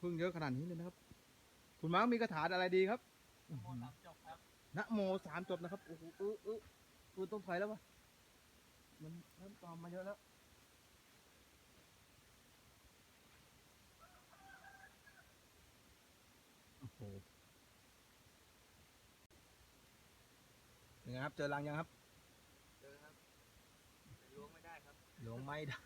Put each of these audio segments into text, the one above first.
พึ่งเยอะขนาดนี้เลยนะครับ คุณมาร์คมีคาถาอะไรดีครับโมสามจบครับนะโมสามจบนะครับโอ้โหเออเออเออต้องถอยแล้ววะมันเริ่มตอมมาเยอะแล้วโอ้โหยังไงครับ เจอรังยังครับ เจอครับแต่ล้วงไม่ได้ครับหลวงไม่ได้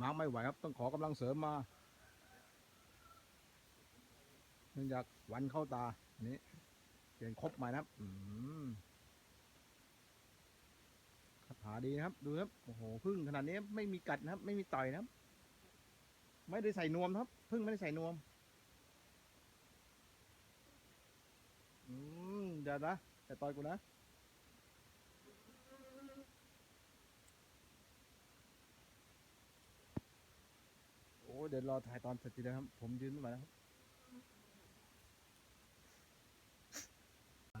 มาไม่ไหวครับต้องขอกำลังเสริมมาเนื่องจากวันเข้าตาอันนี้เปลี่ยนครบใหม่นะครับอืมคาถาดีนะครับ ดูครับโอ้โหพึ่งขนาดนี้ไม่มีกัดนะครับ ไม่มีต่อยนะครับ ไม่ได้ใส่นวมครับพึ่งไม่ได้ใส่นวม อืมเดี๋ยวนะแต่ต่อยกูนะ เดี๋ยวรอถ่ายตอนเสร็จทีนะครับ ผมยืนไม่ไหวแล้วครับ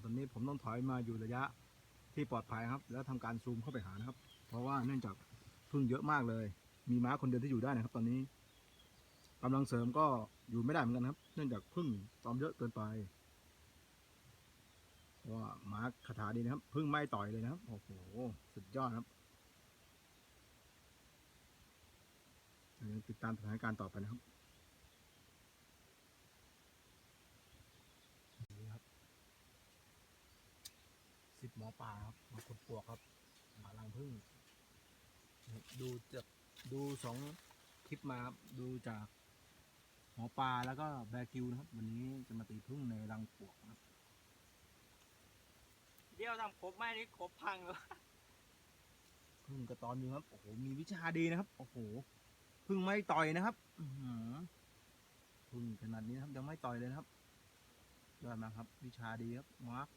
ตอนนี้ผมต้องถอยมาอยู่ระยะที่ปลอดภัยครับ แล้วทำการซูมเข้าไปหานะครับ เพราะว่าเนื่องจากพึ่งเยอะมากเลย มีม้าคนเดียวที่อยู่ได้นะครับ ตอนนี้กำลังเสริมก็อยู่ไม่ได้เหมือนกันครับ เนื่องจากพึ่งตอมเยอะเกินไปว่าม้าคาถาดีนะครับพึ่งไม่ต่อยเลยนะครับโอ้โหสุดยอดครับยัง ติดตามสถานการณ์ต่อไปนะครับนี่ครับสิบหมอป่าครับมาขุดปลวกครับหารังพึ่งนะครับดูจากดูสองคลิปมาครับดูจากหมอปลาแล้วก็แบร์กิวนะครับ วันนี้จะมาตีพึ่งในรังปลวกนะครับเดี่ยวทำครบไม่นี่ครบพังเลยพึ่งกระตอนอยู่ครับ โอ้โห มีวิชาดีนะครับ โอ้โห พึ่งไม่ต่อยนะครับอือหือพึ่งขนาดนี้นะครับยังไม่ต่อยเลยนะครับยอดมากครับ วิชาดีครับมาร์ค